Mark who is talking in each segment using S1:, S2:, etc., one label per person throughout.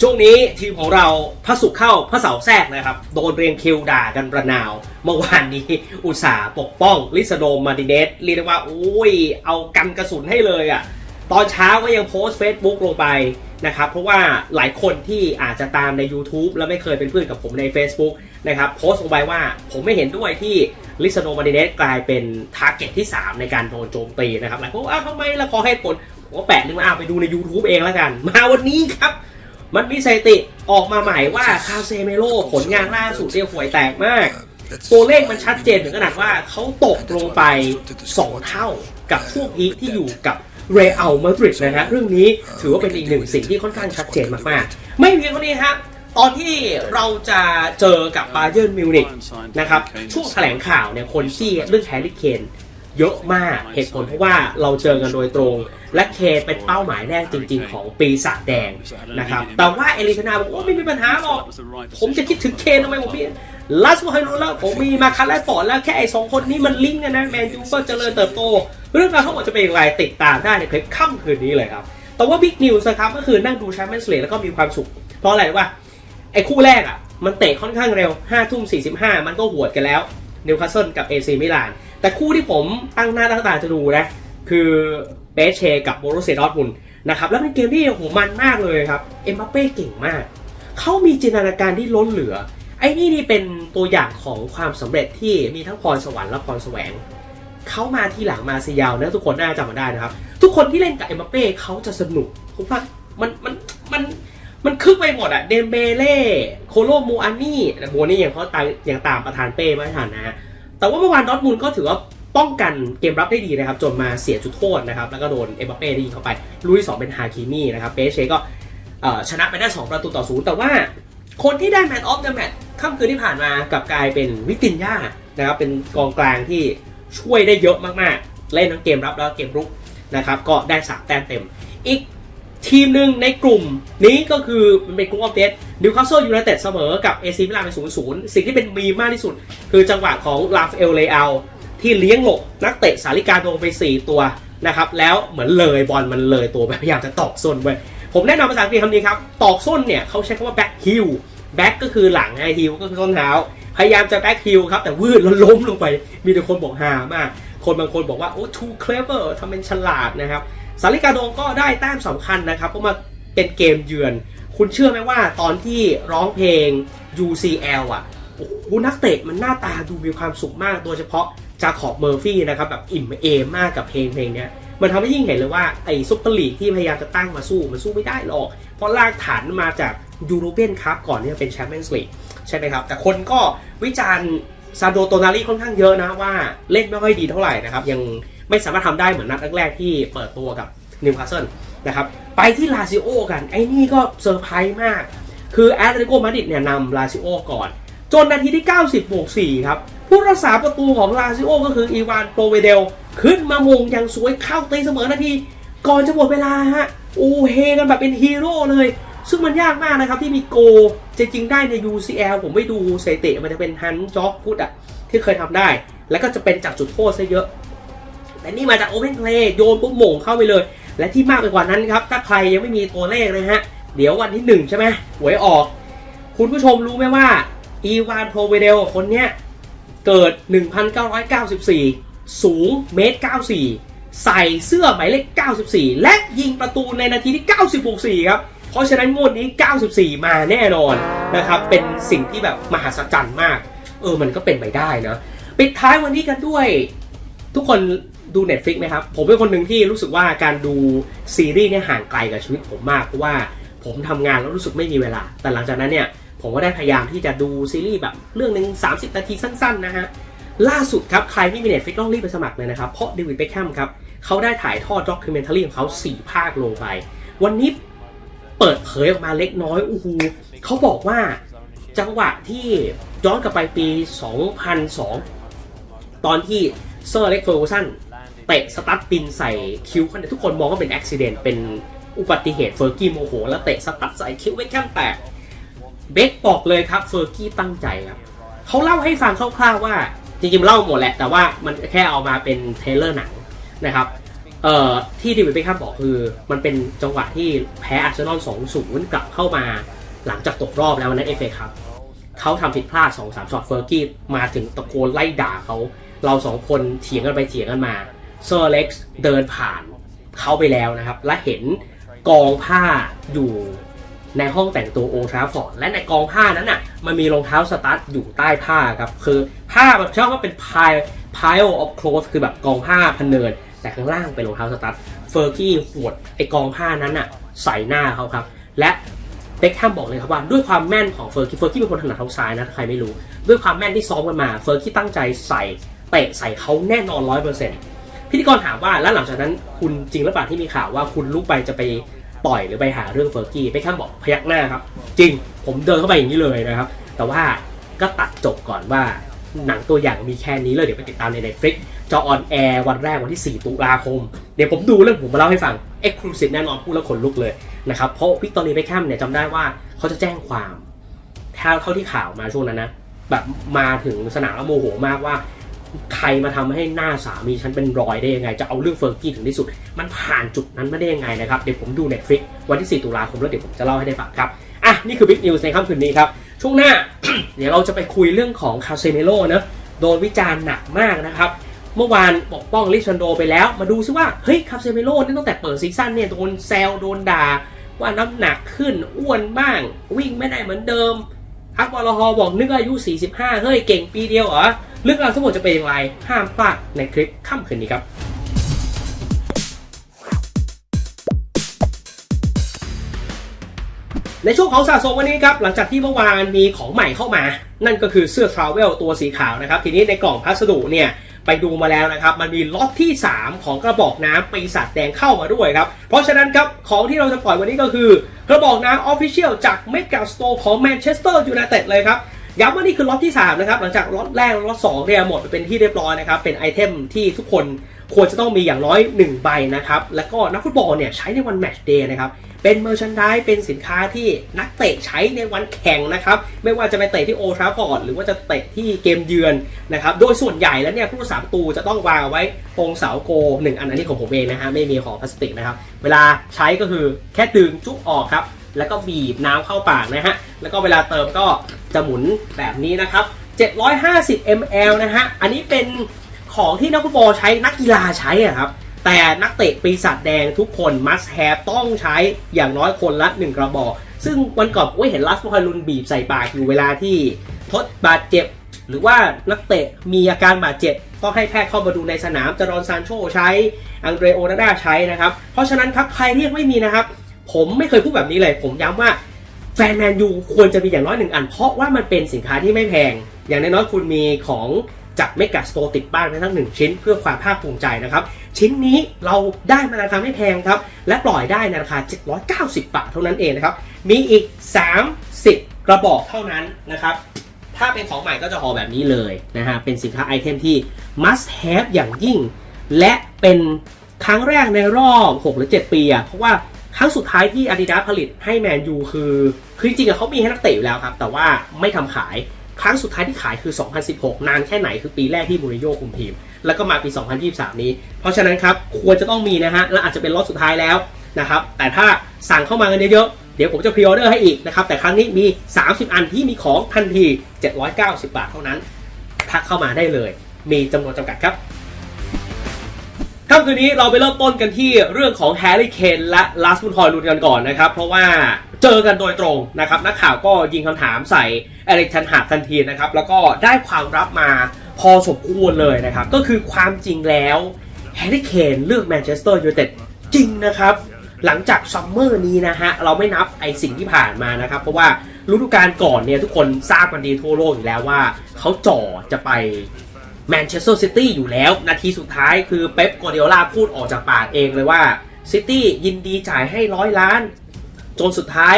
S1: ช่วงนี้ทีมของเราพระสุขเข้าพระเสาแทรกนะครับ โดนเรียงคิวด่ากันประนาว เมื่อวานนี้อุตสาห์ปกป้องลิซโดมมาร์ติเนสเรียกได้ว่าอุ้ยเอากันกระสุนให้เลยอะ่ะ ตอนเช้าก็ยังโพสต์ Facebook ลงไปนะครับ เพราะว่าหลายคนที่อาจจะตามใน YouTube แล้วไม่เคยเป็นเพื่อนกับผมใน Facebook นะครับโพสต์ลงไปว่าผมไม่เห็นด้วยที่ลิซโดมาร์ติเนสกลายเป็นทาร์เก็ตที่ 3 ในการโดนโจมตีนะครับหลายคนว่าทำไมละขอให้ผลผมก็แปะลิงมาอ้าไปดูใน YouTube เองแล้วกัน มาวันนี้ครับ มันมีสถิติออกมาใหม่ว่าคาเซเมโลผลงานล่าสุดเนี่ยห่วยแตกมาก ตัวเลขมันชัดเจนถึงขนาดว่าเขาตกลงไป 2 เท่ากับพวกอีกที่อยู่กับเรอัลมาดริดนะฮะเรื่องนี้ถือว่าเป็นอีกหนึ่งสิ่งที่ค่อนข้างชัดเจนมากๆ ไม่เพียงเท่านี้ฮะตอนที่เราจะเจอกับบาเยิร์นมิวนิกนะครับช่วงแถลงข่าวเนี่ยคนที่เรื่องแฮร์รี่เคน เยอะมากเหตุผลเพราะว่าเราเจอกันโดยตรง และเคเป็นเป้าหมายแรกจริง ๆ ของปีศาจแดงนะครับแต่ว่าเอลิซานาบอกว่าไม่มีปัญหาหรอกผมจะคิดถึงเคนทำไมผมมีลัสโมไฮโรแล้วผมมีมาคันและฟอร์ดแล้วแค่ไอ้สองคนนี้มันลิงก์กันนะแมนยูก็เจริญเติบโต เรื่องราวทั้งหมดจะเป็นอย่างไรติดตามได้ในคลิปค่ำคืนนี้เลยครับ แต่ว่าบิ๊กนิวส์ครับก็คือนั่งดูแชมเปี้ยนส์ลีกแล้วก็มีความสุข เพราะอะไรรู้ป่ะไอ้คู่แรกอะมันเตะค่อนข้างเร็ว5ทุ่ม45 มันก็หวดกันแล้ว นิวคาสเซิลกับเอซีมิลาน แต่คู่ที่ผมตั้งหน้าตั้งตาจะดูนะ คือเปเชกับโบรุเซียดอร์ทมุนนะครับ แล้วเป็นเกมที่โหมันมากเลยครับ เอ็มบัปเป้เก่งมาก เขามีจินตนาการที่ล้นเหลือ ไอ้นี่นี่เป็นตัวอย่างของความสำเร็จที่มีทั้งพรสวรรค์และพรแสวง เขามาที่หลังมาซียาวนะทุกคนน่าจะจำมาได้นะครับ ทุกคนที่เล่นกับเอ็มบัปเป้เขาจะสนุกเพราะว่ามันมันมัน มันคึกไปหมดอะเดมเบเล่โคโลมูอานี่โมนี่ยังเขาตามยังตามประธานเป้ไม่ทันนะฮะแต่ว่าเมื่อวานดอทมุนด์ก็ถือว่าป้องกันเกมรับได้ดีนะครับ จนมาเสียจุดโทษนะครับ แล้วก็โดนเอ็มบัปเป้ได้ยิงเข้าไปลูกที่สองเป็นฮาคิมี่นะครับเปเชก็ชนะไปได้ 2 ประตูต่อศูนย์แต่ว่าคนที่ได้แมตช์ออฟเดอะแมตช์ค่ำคืนที่ผ่านมากลับกลายเป็นวิตินยานะครับเป็นกองกลางที่ช่วยได้เยอะมากๆ เล่นทั้งเกมรับแล้วเกมรุกนะครับก็ได้สามแต้มเต็ม อีก ทีมหนึ่งในกลุ่มนี้ก็คือมันเป็นกลุ่มออฟเดตนิวคาสเซิลยูไนเต็ดเสมอกับเอซีมิลานเป็นศูนย์ศูนย์สิ่งที่เป็นมีมากที่สุด คือจังหวะของลาฟเอลเลอาที่เลี้ยงหลบนักเตะสาริกาโดไป 4 ตัวนะครับแล้วเหมือนเลยบอลมันเลยตัวพยายามจะตอกส้นไว้ผมแนะนำภาษาอังกฤษคำนี้ครับ ตอกส้นเนี่ยเขาใช้คำว่าแบ็คฮิลแบ็คก็คือหลังไงฮิลก็คือส้นเท้า พยายามจะแบ็คฮิลครับ แต่วืดแล้วล้มลงไป มีแต่คนบอกฮามาก คนบางคนบอกว่า โอ้ too clever ทำเป็นฉลาดนะครับ สาริกาโดงก็ได้แต้มสำคัญนะครับเพราะมาเป็นเกมเยือน คุณเชื่อไหมว่าตอนที่ร้องเพลง UCL อะโอ้โหนักเตะมันหน้าตาดูมีความสุขมากโดยเฉพาะจาขอบเมอร์ฟี่นะครับแบบอิ่มเอมมากกับเพลงเพลงเนี้ยมันทำให้ยิ่งเห็นเลยว่าไอ้ซุปเปอร์ลีกที่พยายามจะตั้งมาสู้มันสู้ไม่ได้หรอก เพราะรากฐานมาจากยูโรเปียนคัพก่อนที่จะเป็นแชมเปี้ยนส์ลีกใช่ไหมครับ แต่คนก็วิจารณ์ซาโดโตนารีค่อนข้างเยอะนะว่าเล่นไม่ค่อยดีเท่าไหร่นะครับยัง ไม่สามารถทำได้เหมือนนัดแรกๆที่เปิดตัวกับนิวคาสเซิลนะครับไปที่ลาซิโอกัน ไอ้นี่ก็เซอร์ไพรส์มาก คือแอตเลติโกมาดริดเนี่ยนำลาซิโอก่อน จนนาทีที่ 90บวก4ครับผู้รักษาประตูของลาซิโอก็คืออีวานโปรเวเดล ขึ้นมามงอย่างสวยเข้าตีเสมอนาที ก่อนจะหมดเวลาฮะโอ้เฮกันแบบเป็นฮีโร่เลย ซึ่งมันยากมากนะครับที่มีโกจริงได้ใน UCL ผมไม่ดูสถิติมันจะเป็นฮันจ็อกพุตอะที่เคยทำได้ แล้วก็จะเป็นจากจุดโทษซะเยอะ แต่นี่มาจากโอเพนเพลย์โยนปุ๊บหม่งเข้าไปเลย และที่มากไปกว่านั้นครับ ถ้าใครยังไม่มีตัวเลขนะฮะ เดี๋ยววันที่หนึ่งใช่ไหมหวยออก คุณผู้ชมรู้ไหมว่าอีวานโพรเวเดลคนเนี้ยเกิด 1994 สูงเมตร 94 ใส่เสื้อหมายเลข 94 และยิงประตูในนาทีที่90บวก4ครับ เพราะฉะนั้นงวดนี้ 94 มาแน่นอนนะครับ เป็นสิ่งที่แบบมหัศจรรย์มาก เออ มันก็เป็นไปได้นะ ปิดท้ายวันนี้กันด้วย ทุกคน ดู Netflix ไหมครับ ผมเป็นคนหนึ่งที่รู้สึกว่าการดูซีรีส์เนี่ยห่างไกลกับชีวิตผมมาก เพราะว่าผมทำงานแล้วรู้สึกไม่มีเวลา แต่หลังจากนั้นเนี่ย ผมก็ได้พยายามที่จะดูซีรีส์แบบเรื่องหนึ่ง30 นาทีสั้นๆนะฮะล่าสุดครับ ใครไม่มี Netflix ต้องรีบไปสมัครเลยนะครับ เพราะเดวิดเบคแฮมครับเขาได้ถ่ายทอดด็อกิเมนทารีของเขา 4 ภาคลงไป วันนี้เปิดเผยออกมาเล็กน้อยอู้หูเขาบอกว่าจังหวะที่ย้อนกลับไปปี 2002 ตอนที่เซอร์เล็กเฟอร์กูสัน เตะสตั๊ดปินใส่คิ้วเขาเนี่ยทุกคนมองว่าเป็นอุบิเหตุเป็นอุบัติเหตุเฟอร์กี้โมโห แล้วเตะสตั๊ดใส่คิ้วเวคแคมแตกเบคบอกเลยครับเฟอร์กี้ตั้งใจครับเขาเล่าให้ฟังคร่าวๆว่า จริงๆเล่าหมดแหละ แต่ว่ามันแค่เอามาเป็นเทเลอร์หนังนะครับเอ่อที่เดวิดเบคแฮมบอกคือมันเป็นจังหวะที่แพ้อาร์เซนอล2-0กลับเข้ามาหลังจากตกรอบแล้ววันนั้นเอฟเอครับเขาทำผิดพลาด2-3ช็อตเฟอร์กี้มาถึงตะโกนไล่ด่าเขา เราสองคนเถียงกันไปเถียงกันมา เซอร์เล็กซ์เดินผ่านเขาไปแล้วนะครับ และเห็นกองผ้าอยู่ในห้องแต่งตัวโอทราฟอร์ดและในกองผ้านั้นน่ะมันมีรองเท้าสตั๊ดอยู่ใต้ผ้าครับ คือผ้าแบบชอบว่าเป็น pile pile of clothes คือแบบกองผ้าพันเนิน แต่ข้างล่างเป็นรองเท้าสตั๊ดเฟอร์กี้หวดไอกองผ้านั้นน่ะใส่หน้าเขาครับ และเบ็คแฮมบอกเลยครับว่าด้วยความแม่นของเฟอร์กี้เฟอร์กี้เป็นคนถนัดเท้าซ้ายนะใครไม่รู้ ด้วยความแม่นที่ซ้อมกันมาเฟอร์กี้ตั้งใจใส่เตะใส่เขาแน่นอนร้อยเปอร์เซ็นต์ พิธีกรถามว่าแล้วหลังจากนั้นคุณจริงหรือเปล่าที่มีข่าวว่าคุณลุกไปจะไปต่อยหรือไปหาเรื่องเฟอร์กี้เบ็คแฮมบอกพยักหน้าครับ จริงผมเดินเข้าไปอย่างนี้เลยนะครับ แต่ว่าก็ตัดจบก่อนว่าหนังตัวอย่างมีแค่นี้เลยเดี๋ยวไปติดตามใน Netflix จะออนแอร์วันแรกวันที่ 4 ตุลาคม เดี๋ยวผมดูเรื่องผมมาเล่าให้ฟัง Exclusive แน่นอนพูดแล้วขนลุกเลยนะครับ เพราะวิกตอรีเบคแฮมเนี่ยจำได้ว่าเขาจะแจ้งความเท่าเท่าที่ข่าวมาช่วงนั้นนะแบบมาถึงสนามแล้วโมโหมากว่า ใครมาทำให้หน้าสามีฉันเป็นรอยได้ยังไง จะเอาเรื่องเฟอร์กี้ถึงที่สุด มันผ่านจุดนั้นมาได้ยังไงนะครับ เดี๋ยวผมดู Netflix วันที่ 4 ตุลาคมแล้วเดี๋ยวผมจะเล่าให้ได้ฟังครับ อะ นี่คือบิ๊กนิวส์ในค่ำคืนนี้ครับ ช่วงหน้า เดี๋ยวเราจะไปคุยเรื่องของคาเซเมโลนะโดนวิจารณ์หนักมากนะครับ เมื่อวานปกป้องลิชันโดไปแล้ว มาดูซิว่า เฮ้ยคาเซเมโลนี่ตั้งแต่เปิดซีซั่นเนี่ยโดนแซวโดนด่า ว่าน้ำหนักขึ้นอ้วนบ้าง วิ่งไม่ได้เหมือนเดิมอักบอลฮอบอกนึกอายุ 45 เฮ้ยเก่งปีเดียวเหรอ เรื่องราวทั้งหมดจะเป็นอย่างไรห้ามพลาดในคลิปค่ำคืนนี้ครับในช่วงของสะสมวันนี้ครับ หลังจากที่เมื่อวานมีของใหม่เข้ามา นั่นก็คือเสื้อทราเวลตัวสีขาวนะครับ ทีนี้ในกล่องพัสดุเนี่ยไปดูมาแล้วนะครับ มันมีล็อตที่ 3 ของกระบอกน้ำปีศาจแดงเข้ามาด้วยครับ เพราะฉะนั้นครับของที่เราจะปล่อยวันนี้ก็คือ กระบอกน้ำออฟฟิเชียลจากเมกาสโตร์ของแมนเชสเตอร์ยูไนเต็ดเลยครับ ย้ำว่านี่คือล็อตที่ 3 นะครับ หลังจากล็อตแรกล็อต2เนี่ยหมดไปเป็นที่เรียบร้อยนะครับ เป็นไอเทมที่ทุกคนควรจะต้องมีอย่างน้อย 1 ใบนะครับ แล้วก็นักฟุตบอลเนี่ยใช้ในวันแมตช์เดย์นะครับ เป็นเมอร์ชันดายเป็นสินค้าที่นักเตะใช้ในวันแข่งนะครับ ไม่ว่าจะไปเตะที่โอทราฟอร์ดหรือว่าจะเตะที่เกมเยือนนะครับ โดยส่วนใหญ่แล้วเนี่ยผู้รักษาประตูจะต้องวางเอาไว้ตรงเสาโกหนึ่งอันอันนี้ของผมเองนะฮะไม่มีของพลาสติกนะครับ เวลาใช้ก็คือแค่ดึงจุกออกครับ แล้วก็บีบน้ำเข้าปากนะฮะ แล้วก็เวลาเติมก็ จะหมุนแบบนี้นะครับ 750 ml นะฮะ อันนี้เป็นของที่นักฟุตบอลใช้นักกีฬาใช้อะครับ แต่นักเตะปีศาจแดงทุกคน must have ต้องใช้อย่างน้อยคนละ1กระบอก ซึ่งวันก่อนผมเห็นลัสพอลุนบีบใส่ปากอยู่เวลาที่ทดบาดเจ็บ หรือว่านักเตะมีอาการบาดเจ็บต้องให้แพทย์เข้ามาดูในสนามจารอนซานโชใช้ อังเดรโอนาดาใช้นะครับ เพราะฉะนั้นครับใครที่ยังไม่มีนะครับ ผมไม่เคยพูดแบบนี้เลย ผมย้ำว่า แฟนแมนยูควรจะมีอย่างน้อยหนึ่งอัน เพราะว่ามันเป็นสินค้าที่ไม่แพง อย่างน้อยๆคุณมีของจากเมกาสโตร์ติดบ้านทั้งหนึ่งชิ้นเพื่อความภาคภูมิใจนะครับ ชิ้นนี้เราได้มาในราคาไม่แพงครับ และปล่อยได้ในราคา 790 บาทเท่านั้นเองนะครับ มีอีก 30 กระบอกเท่านั้นนะครับ ถ้าเป็นของใหม่ก็จะห่อแบบนี้เลยนะฮะ เป็นสินค้าไอเทมที่ must have อย่างยิ่ง และเป็นครั้งแรกในรอบ 6 หรือ 7 ปีอะเพราะว่า ครั้งสุดท้ายที่ Adidas ผลิตให้แมนยูคือคือจริงๆเขามีให้นักเตะอยู่แล้วครับ แต่ว่าไม่ทำขายครั้งสุดท้ายที่ขายคือ 2016 นานแค่ไหนคือปีแรกที่มูรินโญ่คุมทีม แล้วก็มาปี 2023 นี้ เพราะฉะนั้นครับ ควรจะต้องมีนะฮะ และอาจจะเป็นล็อตสุดท้ายแล้วนะครับ แต่ถ้าสั่งเข้ามากันเยอะๆ เดี๋ยวผมจะพรีออเดอร์ให้อีกนะครับ แต่ครั้งนี้มี 30 อันที่มีของทันที 790 บาทเท่านั้น ทักเข้ามาได้เลย มีจำนวนจำกัดครับ ค่ำคืนนี้เราไปเริ่มต้นกันที่เรื่องของแฮร์รี่เคนและลาสบุนฮอยลุนกันก่อนนะครับ เพราะว่าเจอกันโดยตรงนะครับ นักข่าวก็ยิงคำถามใส่เอริกชันหาทันทีนะครับ แล้วก็ได้ความรับมาพอสมควรเลยนะครับ ก็คือความจริงแล้วแฮร์รี่เคนเลือกแมนเชสเตอร์ยูไนเต็ดจริงนะครับ หลังจากซัมเมอร์นี้นะฮะ เราไม่นับไอสิ่งที่ผ่านมานะครับ เพราะว่าฤดูกาลก่อนเนี่ยทุกคนทราบกันดีทั่วโลกอยู่แล้วว่าเขาจ่อจะไป แมนเชสเตอร์ซิตี้อยู่แล้ว นาทีสุดท้ายคือเป๊ปกวาร์ดิโอลาพูดออกจากปากเองเลยว่าซิตี้ยินดีจ่ายให้ร้อยล้าน จนสุดท้าย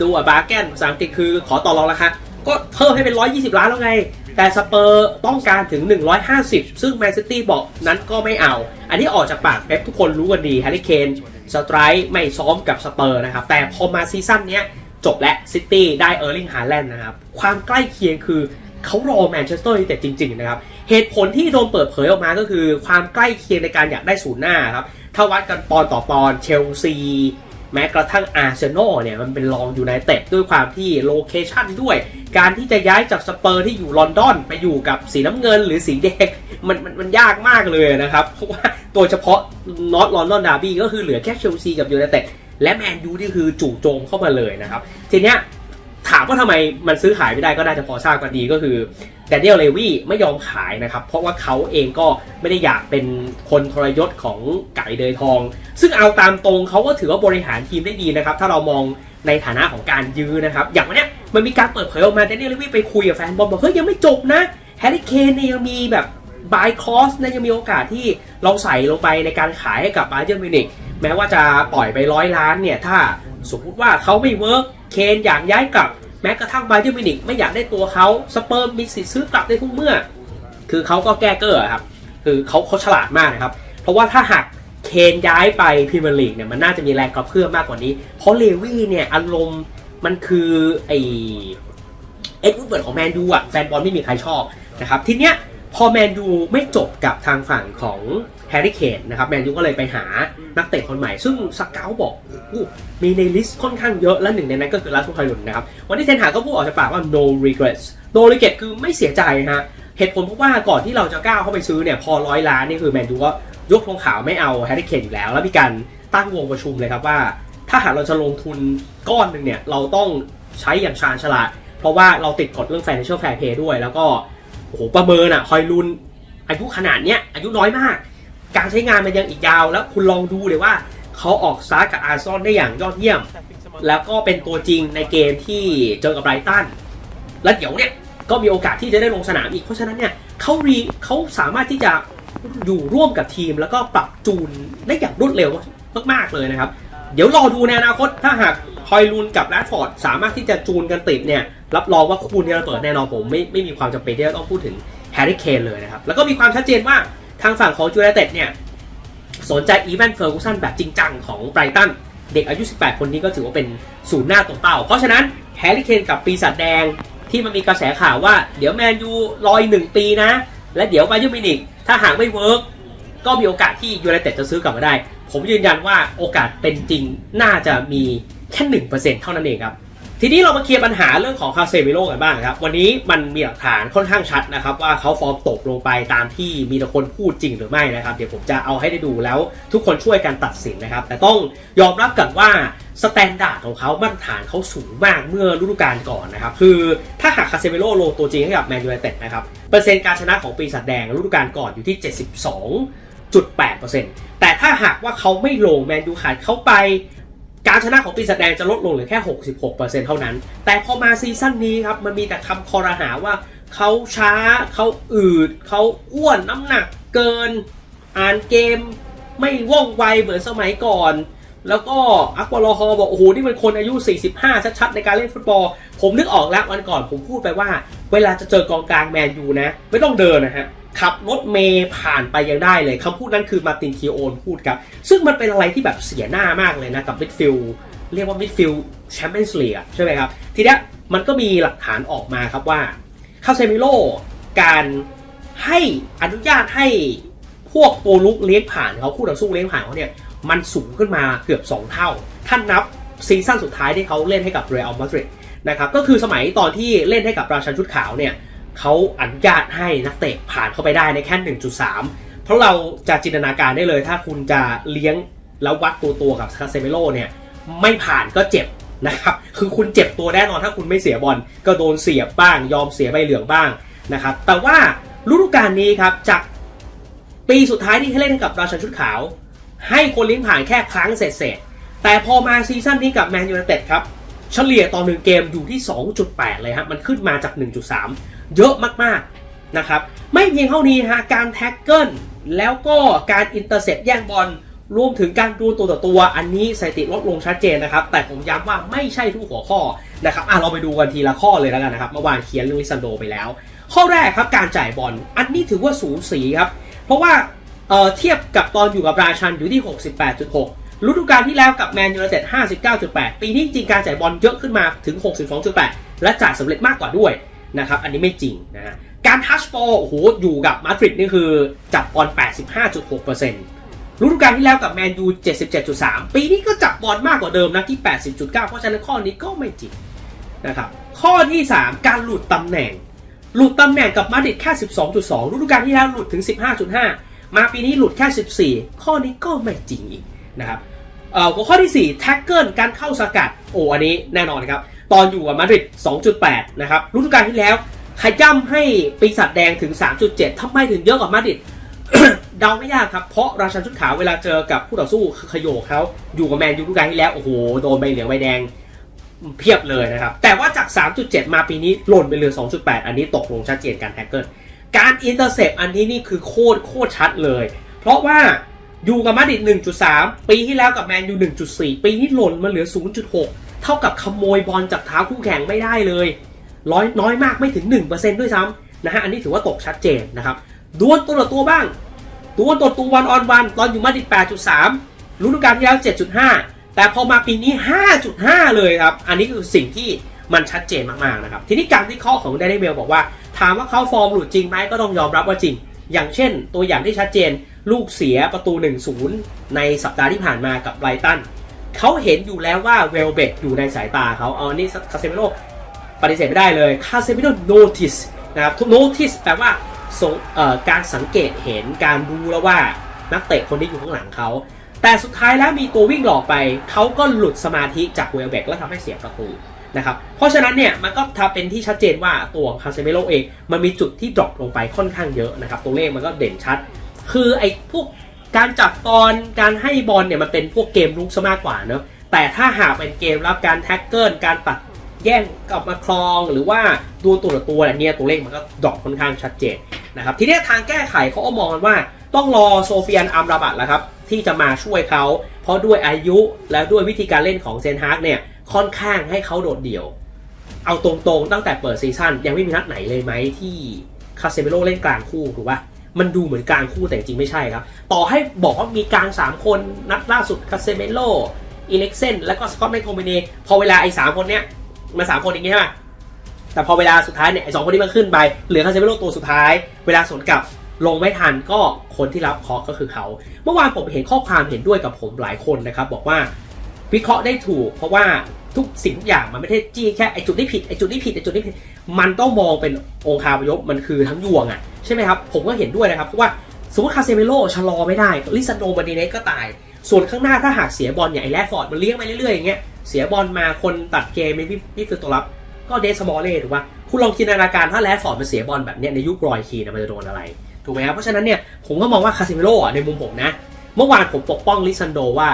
S1: ดูอะบาร์แกนภาษาอังกฤษคือขอต่อรองราคาก็เพิ่มให้เป็น 120 ล้านแล้วไง แต่สเปอร์ต้องการถึง 150 ซึ่งแมนซิตี้บอกนั้นก็ไม่เอา อันนี้ออกจากปากเป๊ปทุกคนรู้กันดีแฮร์รี่เคนสไตร์ไม่ซ้อมกับสเปอร์นะครับ แต่พอมาซีซั่นนี้จบและซิตี้ได้เออร์ลิงฮาแลนด์นะครับ ความใกล้เคียงคือ เขารอแมนเชสเตอร์ยูไนเต็ดจริงๆนะครับเหตุผลที่โดนเปิดเผยออกมาก็คือ ความใกล้เคียงในการอยากได้ศูนย์หน้าครับถ้าวัดกันปอนต่อปอนเชลซีแม้กระทั่งอาร์เซนอลเนี่ยมันเป็นรองอยู่ไนเต็ดด้วยความที่โลเคชันด้วย การที่จะย้ายจากสเปอร์ที่อยู่ลอนดอนไปอยู่กับสีน้ำเงินหรือสีแดงมันมันมันยากมากเลยนะครับ เพราะว่าโดยเฉพาะนอตลอนดอนดาร์บี้ก็คือเหลือแค่เชลซีกับยูไนเต็ดและแมนยูนี่คือจู่โจมเข้ามาเลยนะครับ ทีเนี้ย ถามว่าทำไมมันซื้อขายไม่ได้ก็น่าจะพอทราบกันดีก็คือแดเนียลเลวีไม่ยอมขายนะครับ เพราะว่าเขาเองก็ไม่ได้อยากเป็นคนทรยศของไก่เดยทอง ซึ่งเอาตามตรงเขาก็ถือว่าบริหารทีมได้ดีนะครับ ถ้าเรามองในฐานะของการยื้อนะครับ อย่างวันนี้มันมีการเปิดเผยออกมาแดเนียลเลวีไปคุยกับแฟนบอลบอกเฮ้ยยังไม่จบนะแฮร์รี่เคนเนี่ยยังมีแบบบายคอสนะยังมีโอกาสที่เราใส่ลงไปในการขายให้กับบาเยอร์มิวนิกแม้ว่าจะปล่อยไปร้อยล้านเนี่ยถ้าสมมติว่าเขาไม่เวิร์ก เคนอยากย้ายกลับ แม้กระทั่งบเยอร์มินิกไม่อยากได้ตัวเขาสเปิร์มมีสิทธิ์ซื้อกลับได้ทุกเมื่อ คือเขาก็แก้เกอร์ครับ คือเขาเขาฉลาดมากนะครับ เพราะว่าถ้าหากเคนย้ายไปพรีเมียร์ลีกเนี่ยมันน่าจะมีแรงกระเพื่อมมากกว่านี้ เพราะเลวี่เนี่ยอารมณ์มันคือไอเอ็ดวูดเบิร์ดของแมนยูอะแฟนบอลไม่มีใครชอบนะครับทีเนี้ย พอแมนยูไม่จบกับทางฝั่งของแฮร์รี่เคนนะครับแมนยูก็เลยไปหานักเตะคนใหม่ ซึ่งสเกลบอกมีในลิสต์ค่อนข้างเยอะและหนึ่งในนั้นก็คือลาสุคอยลุนนะครับ วันนี้เทนหาก็พูดออกจากปากว่า no regrets no regrets คือไม่เสียใจฮะเหตุผลเพราะว่าก่อนที่เราจะก้าวเข้าไปซื้อเนี่ยพอร้อยล้านนี่คือแมนยูก็ยกธงขาวไม่เอาแฮร์รี่เคนอยู่แล้ว แล้วมีการตั้งวงประชุมเลยครับว่า ถ้าหากเราจะลงทุนก้อนหนึ่งเนี่ยเราต้องใช้อย่างชาญฉลาดเพราะว่าเราติดกฎเรื่อง financial fair play ด้วยแล้วก็ โอ้โหประเมินอะฮอยลุนอายุขนาดเนี้ยอายุน้อยมาก การใช้งานมันยังอีกยาวแล้วคุณลองดูเลยว่าเขาออกสตาร์กับอาร์ซอนได้อย่างยอดเยี่ยม แล้วก็เป็นตัวจริงในเกมที่เจอกับไรตันแล้วเดี๋ยวเนี่ยก็มีโอกาสที่จะได้ลงสนามอีก เพราะฉะนั้นเนี่ยเขารีเขาสามารถที่จะอยู่ร่วมกับทีมแล้วก็ปรับจูนได้อย่างรวดเร็วมากๆเลยนะครับ เดี๋ยวรอดูในอนาคตถ้าหากฮอยลุนกับแรดฟอร์ดสามารถที่จะจูนกันติดเนี่ย รับรองว่าคู่นี้ระเบิดแน่นอนผมไม่ไม่มีความจำเป็นที่จะต้องพูดถึงแฮร์รี่เคนเลยนะครับ แล้วก็มีความชัดเจนว่าทางฝั่งของจูไนเต็ดเนี่ยสนใจอีแวนเฟอร์กูสันแบบจริงจังของไบรตันเด็กอายุ 18 คนนี้ก็ถือว่าเป็นศูนย์หน้าตัวเป้า เพราะฉะนั้นแฮร์รี่เคนกับปีศาจแดงที่มันมีกระแสข่าวว่า เดี๋ยวแมนยูรอยหนึ่งปีนะ และเดี๋ยวบาเยอร์มินิกถ้าหากไม่เวิร์ก ก็มีโอกาสที่ยูไนเต็ดจะซื้อกลับมาได้ ผมยืนยันว่าโอกาสเป็นจริงน่าจะมีแค่หนึ่งเปอร์เซ็นต์เท่านั้นเองครับ ทีนี้เรามาเคลียร์ปัญหาเรื่องของคาเซมิโลกันบ้างครับ วันนี้มันมีหลักฐานค่อนข้างชัดนะครับ ว่าเขาฟอร์มตกลงไปตามที่มีแต่คนพูดจริงหรือไม่นะครับ เดี๋ยวผมจะเอาให้ได้ดูแล้วทุกคนช่วยกันตัดสินนะครับ แต่ต้องยอมรับกันว่าสแตนดาร์ดของเขามาตรฐานเขาสูงมากเมื่อฤดูกาลก่อนนะครับ คือถ้าหากคาเซมิโลลงตัวจริงให้กับแมนยูไนเต็ดนะครับ เปอร์เซ็นต์การชนะของปีศาจแดงฤดูกาลก่อนอยู่ที่ 72.8%แต่ถ้าหากว่าเขาไม่ลงแมนยูขาดเขาไป การชนะของปีศาจแดงจะลดลงเหลือแค่ 66%เท่านั้น แต่พอมาซีซั่นนี้ครับมันมีแต่คำคอรหาว่าเขาช้าเขาอืดเขาอ้วนน้ำหนักเกิน อ่านเกมไม่ว่องไวเหมือนสมัยก่อน แล้วก็อักวาลอฮอบอกโอ้โหนี่มันคนอายุ 45 ชัดๆในการเล่นฟุตบอล ผมนึกออกแล้ววันก่อนผมพูดไปว่า เวลาจะเจอกองกลางแมนยูนะ ไม่ต้องเดินนะฮะ ขับรถเมย์ผ่านไปยังได้เลยคำพูดนั้นคือมาตินคีโอนพูดครับ ซึ่งมันเป็นอะไรที่แบบเสียหน้ามากเลยนะกับมิดฟิลเรียกว่ามิดฟิลแชมเปี้ยนส์ลีกใช่ไหมครับ ทีเนี้มันก็มีหลักฐานออกมาครับว่าคาเซมิโลการให้อนุญาตให้พวกตัวลุกเลี้ยงผ่านเขาคู่ต่อสู้เลี้ยงผ่านเขาเนี่ยมันสูงขึ้นมาเกือบ 2 เท่า ท่านนับซีซั่นสุดท้ายที่เขาเล่นให้กับเรอัลมาดริดนะครับก็คือสมัยตอนที่เล่นให้กับราชันชุดขาวเนี่ย เขาอนุญาตให้นักเตะผ่านเข้าไปได้ในแค่ 1.3 เพราะเราจะจินตนาการได้เลยถ้าคุณจะเลี้ยงแล้ววัดตัวตัวกับคาเซเมโลเนี่ยไม่ผ่านก็เจ็บนะครับ คือคุณเจ็บตัวแน่นอนถ้าคุณไม่เสียบอลก็โดนเสียบบ้าง ยอมเสียใบเหลืองบ้างนะครับ แต่ว่าฤดูกาลนี้ครับจากปีสุดท้ายที่เล่นกับราชันชุดขาว ให้คนเลี้ยงผ่านแค่ครั้งเศษๆแต่พอมาซีซั่นนี้กับแมนยูไนเต็ดครับเฉลี่ยต่อหนึ่งเกมอยู่ที่ 2.8 เลยครับมันขึ้นมาจาก 1.3 เยอะมากๆนะครับ ไม่เพียงเท่านี้ฮะการแท็กเกิลแล้วก็การอินเตอร์เซ็ปแย่งบอลรวมถึงการดวลตัวต่อตัว อันนี้สถิติลดลงชัดเจนนะครับ แต่ผมย้ำว่าไม่ใช่ทุกหัวข้อนะครับอะเราไปดูกันทีละข้อเลยแล้วกันนะครับเมื่อวานเขียนเรื่องลิซันโดไปแล้ว ข้อแรกครับการจ่ายบอลอันนี้ถือว่าสูสีครับเพราะว่าเอ่อเทียบกับตอนอยู่กับราชันอยู่ที่ 68.6ฤดูกาลที่แล้วกับแมนยูไนเต็ด59.8 ปีนี้จริงการจ่ายบอลเยอะขึ้นมาถึง 62.8 และจ่ายสำเร็จมากกว่าด้วย นะครับอันนี้ไม่จริงนะฮะการทัชบอลโอ้โหอยู่กับมาดริดนี่คือจับบอล 85.6%ฤดูกาลที่แล้วกับแมนยู 77.3 ปีนี้ก็จับบอลมากกว่าเดิมนะที่ 80.9 เพราะฉะนั้นข้อนี้ก็ไม่จริงนะครับข้อที่ 3 การหลุดตำแหน่ง หลุดตำแหน่งกับมาดริดแค่ 12.2 ฤดูกาลที่แล้วหลุดถึง 15.5 มาปีนี้หลุดแค่ 14 ข้อนี้ก็ไม่จริงอีกนะครับเอ่อหัวข้อที่4แท็กเกิลการเข้าสกัดโอ้อันนี้แน่นอนครับ ตอนอยู่กับมาดริด 2.8 นะครับฤดูกาลที่แล้วขย่ำให้ปีศาจแดงถึง 3.7ทำไมถึงเยอะกว่ามาดริดเดาไม่ยากครับ เพราะราชันชุดขาวเวลาเจอกับคู่ต่อสู้ขยโยกเขาอยู่กับแมนยูฤดูกาลที่แล้วโอ้โหโดนใบเหลืองใบแดงเพียบเลยนะครับ แต่ว่าจาก 3.7 มาปีนี้หล่นไปเหลือ 2.8 อันนี้ตกลงชัดเจนการแท็กเกิลการอินเตอร์เซปอันนี้นี่คือโคตรโคตรชัดเลย เพราะว่าอยู่กับมาดริด 1.3 ปีที่แล้วกับแมนยู 1.4 ปีนี้หล่นมาเหลือ 0.6 เท่ากับขโมยบอลจากเท้าคู่แข่งไม่ได้เลยร้อยน้อยมากไม่ถึง 1%ด้วยซ้ำนะฮะอันนี้ถือว่าตกชัดเจนนะครับดวลตัวต่อตัวบ้างดวลตัวตัววันออนวันตอนอยู่มาดริด8.3ฤดูกาลที่แล้ว 7.5 แต่พอมาปีนี้ 5.5 เลยครับ อันนี้คือสิ่งที่มันชัดเจนมากๆนะครับ ทีนี้การวิเคราะห์ของ d ดน e เ l บอกว่า ถามว่าเขาฟอร์มหลุดจริงไหมก็ต้องยอมรับว่าจริง อย่างเช่น ตัวอย่างที่ชัดเจน ลูกเสียประตู 1-0 ในสัปดาห์ที่ผ่านมากับไบรตัน เขาเห็นอยู่แล้วว่าเวลเบกอยู่ในสายตาเขาเอานนี้คาเซมิโลปฏิเสธไม่ได้เลยคาเซมิโล notice นะครับ notice แปลว่าการสังเกตเห็นการรู้แล้วว่านักเตะคนที่อยู่ข้างหลังเขาแต่สุดท้ายแล้วมีตัววิ่งหลอกไป เขาก็หลุดสมาธิจากเวลเบกแล้วทำให้เสียประตูนะครับเพราะฉะนั้นเนี่ยมันก็ทำเป็นที่ชัดเจนว่าตัวคาเซเมโลเอง มันมีจุดที่ดรอปลงไปค่อนข้างเยอะนะครับตัวเลขมันก็เด่นชัด คือไอ้พวก การจับบอลการให้บอลเนี่ยมันเป็นพวกเกมลุกซะมากกว่าเนอะแต่ถ้าหากเป็นเกมรับการแท็กเกิลการตัดแย่งกลับมาครองหรือว่าดูตัวต่อตัวเนี่ยตัวเลขมันก็ดรอปค่อนข้างชัดเจนนะครับทีนี้ทางแก้ไขเขาก็มองกันว่าต้องรอโซเฟียนอัมราบัตแล้วครับที่จะมาช่วยเขา เพราะด้วยอายุและด้วยวิธีการเล่นของเซนฮาร์กเนี่ยค่อนข้างให้เขาโดดเดี่ยว เอาตรงๆตั้งแต่เปิดซีซั่นยังไม่มีนัดไหนเลยไหมที่คาเซเมโลเล่นกลางคู่ถูกปะ มันดูเหมือนกลางคู่แต่จริงไม่ใช่ครับ ต่อให้บอกว่ามีกลาง 3 คนนัดล่าสุดคาเซเมโลอีเล็กเซนแล้วก็สกอตแมคโทมินีพอเวลาไอ้สามคนเนี้ยมาสามคนอย่างงี้ใช่ไหมแต่พอเวลาสุดท้ายเนี่ยไอ้สองคนนี้มันขึ้นไป เหลือคาเซเมโลตัวสุดท้าย เวลาสวนกลับลงไม่ทันก็คนที่รับเคราะห์ก็คือเขา เมื่อวานผมเห็นข้อความเห็นด้วยกับผมหลายคนนะครับ บอกว่า วิเคราะห์ได้ถูก เพราะว่าทุกสิ่งทุกอย่างมันไม่ได้จี้แค่ไอจุดที่ผิดไอจุดที่ผิดไอจุดที่ผิดมันต้องมองเป็นองค์คาพยพมันคือทั้งยวงอะใช่ไหมครับผมก็เห็นด้วยนะครับเพราะว่าสมมติคาเซเมโลชะลอไม่ได้ลิซันโดมาดีเนสก็ตาย ส่วนข้างหน้าถ้าหากเสียบอลอย่างไอแรดฟอร์ดมันเลี้ยงไปเรื่อยๆอย่างเงี้ยเสียบอลมาคนตัดเกมไม่พี่พี่คือตัวรับก็เดสมอลเล่ถูกป่ะคุณลองจินตนาการถ้าแรดฟอร์ดมันเสียบอลแบบเนี้ยในยุครอยคีนะมันจะโดนอะไรถูกไหมครับเพราะฉะนั้นเนี่ยผมก็มองว่าคาซิเมโร่ะในมุมผมนะ เมื่อวานผมปกป้องลิซันโดว่า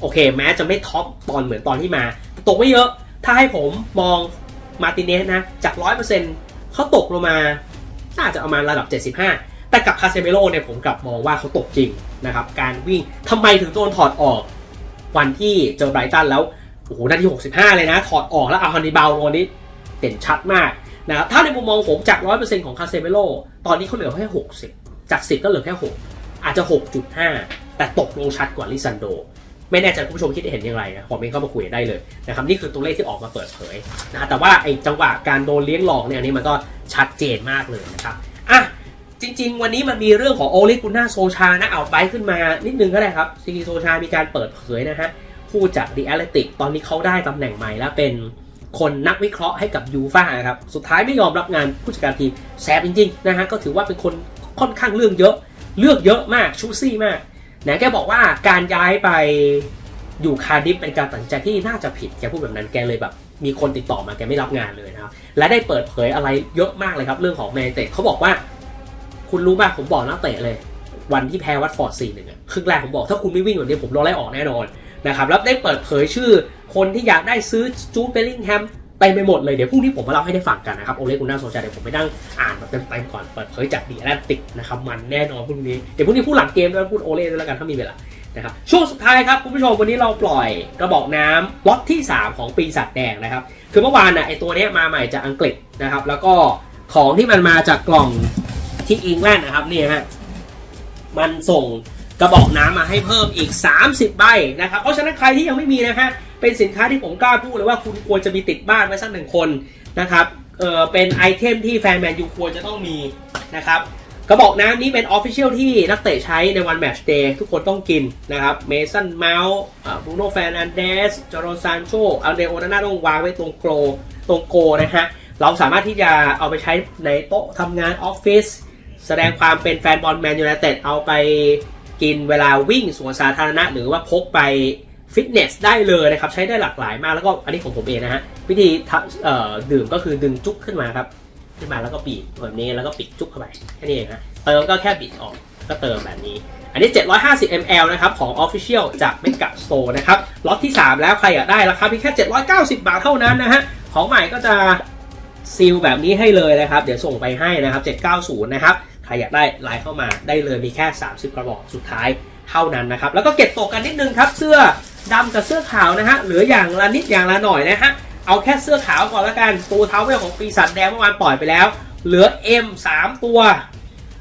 S1: โอเค แม้จะไม่ท็อปตอนเหมือนตอนที่มาแต่ตกไม่เยอะ ถ้าให้ผมมองมาติเนสนะ จาก 100%เขาตกลงมาน่าจะประมาณระดับ 75 แต่กับคาเซเมโรเนี่ยผมกลับมองว่าเขาตกจริงนะครับ การวิ่งทำไมถึงโดนถอดออกวันที่เจอไบรตันแล้ว โอ้โหนาที 65 เลยนะ ถอดออกแล้วเอาฮันนิบาลโรนี้เด่นชัดมากนะครับถ้าในมุมมองผมจาก 100%ของคาเซเมโลตอนนี้เขาเหลือแค่ 60 จาก 10 ก็เหลือแค่ 6 อาจจะ 6.5 แต่ตกลงชัดกว่าลิซันโด ไม่แน่ใจคุณผู้ชมคิดเห็นอย่างไรนะคอมเมนต์เข้ามาคุยได้เลยนะครับนี่คือตัวเลขที่ออกมาเปิดเผยนะแต่ว่าไอ้จังหวะการโดนเลี้ยงหลอกเนี่ยอันนี้มันก็ชัดเจนมากเลยนะครับอะจริง ๆ วันนี้มันมีเรื่องของโอลิกุน่าโซชานะเอาไปขึ้นมานิดนึงก็ได้ครับซีโซชา มีการเปิดเผยนะฮะผู้จัด The Athletic ตอนนี้เขาได้ตำแหน่งใหม่แล้วเป็นคนนักวิเคราะห์ให้กับยูฟ่าครับสุดท้ายไม่ยอมรับงานผู้จัดการทีมแสบจริงๆนะฮะก็ถือว่าเป็นคนค่อนข้างเรื่องเยอะ เลือกเยอะมากชูซี่มาก นะแกบอกว่าการย้ายไปอยู่คาร์ดิฟเป็นการตัดสินใจที่น่าจะผิดแกพูดแบบนั้นแกเลยแบบ มีคนติดต่อมาแกไม่รับงานเลยนะครับและได้เปิดเผยอะไรเยอะมากเลยครับ เรื่องของแมนเตเขาบอกว่า คุณรู้ป่ะผมบอกนักเตะเลย วันที่แพ้วัตฟอร์ด4-1อะครึ่งแรกผมบอกถ้าคุณไม่วิ่งแบบนี้ผมโดนไล่ออกแน่นอนนะครับแล้วได้เปิดเผยชื่อคนที่อยากได้ซื้อจูดเบลลิงแฮม ไปไปหมดเลยเดี๋ยวพรุ่งนี้ผมมาเล่าให้ได้ฟังกันนะครับโอเลกุน่าโซชาเดี๋ยวผมไปนั่งอ่านแบบเต็มๆก่อนเปิดเผยจากดีแลนติกนะครับมันแน่นอนพรุ่งนี้เดี๋ยวพรุ่งนี้พูดหลังเกมแล้วพูดโอเลด้วยแล้วกันถ้ามีเวลานะครับช่วงสุดท้ายครับคุณผู้ชมวันนี้เราปล่อยกระบอกน้ำล็อตที่ 3 ของปีศาจแดงนะครับคือเมื่อวานน่ะไอตัวนี้มาใหม่จากอังกฤษนะครับแล้วก็ของที่มันมาจากกล่องที่อิงแลนด์นะครับนี่ฮะมันส่งกระบอกน้ำมาให้เพิ่มอีก 30 ใบนะครับเพราะฉะนั้นใครที่ยังไม่มีนะฮะ เป็นสินค้าที่ผมกล้าพูดเลยว่าคุณควรจะมีติดบ้านไว้สักหนึ่งคนนะครับเออเป็นไอเทมที่แฟนแมนยูควรจะต้องมีนะครับกระบอกน้ำนี้เป็นออฟฟิเชียลที่นักเตะใช้ในวันแมตช์เดย์ทุกคนต้องกินนะครับเมสันเมาส์บูโน่แฟนอันเดสจอร์โรซานโชอัลเดโอนาน่าต้องวางไว้ตรงโกลตรงโกนะฮะเราสามารถที่จะเอาไปใช้ในโต๊ะทำงานออฟฟิศแสดงความเป็นแฟนบอลแมนยูไนเต็ดเอาไปกินเวลาวิ่งสวนสาธารณะหรือว่าพกไป ฟิตเนสได้เลยนะครับใช้ได้หลากหลายมากแล้วก็อันนี้ของผมเองนะฮะวิธีดื่มก็คือดึงจุกขึ้นมาครับขึ้นมาแล้วก็บีบแบบนี้แล้วก็ปิดจุกเข้าไปแค่นี้เองฮะเติมก็แค่บิดออกก็เติมแบบนี้ อันนี้ 750 ml นะครับของ Official จาก Mega Store นะครับล็อตที่ 3 แล้วใครอยากได้ราคาเพียงแค่ 790 บาทเท่านั้นนะฮะของใหม่ก็จะซีลแบบนี้ให้เลยนะครับ เดี๋ยวส่งไปให้นะครับ 790 นะครับ ใครอยากได้ไลน์เข้ามาได้เลยมีแค่ 30 กระบอกสุดท้าย เท่านั้นนะครับ แล้วก็เก็บตกกันนิดนึงครับ เสื้อดำกับเสื้อขาวนะฮะเหลืออย่างละนิดอย่างละหน่อยนะฮะเอาแค่เสื้อขาวก่อนละกันตูเท้าเวลของปีศาจแดงเมื่อวานปล่อยไปแล้ว เหลือ M 3 ตัว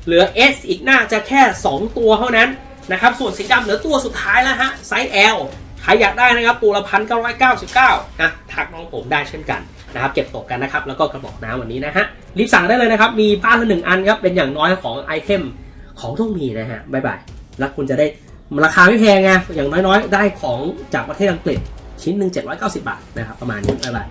S1: เหลือ S อีกน่าจะแค่ 2 ตัวเท่านั้นนะครับส่วนสีดำเหลือตัวสุดท้ายแล้วฮะไซส์ L ใครอยากได้นะครับตัวละพันเก้าร้อยเก้าสิบเก้านะทักน้องผมได้เช่นกันนะครับเก็บตกกันนะครับแล้วก็กระบอกน้ำวันนี้นะฮะรีบสั่งได้เลยนะครับมีบ้านละหนึ่งอันครับเป็นอย่างน้อยของไอเทมของต้องมีนะฮะบ๊ายบาย แล้วคุณจะได้ราคาไม่แพงไงอย่างน้อยๆ ได้ของจากประเทศอังกฤษชิ้นหนึ่ง790 บาทนะครับประมาณนี้บ๊ายบาย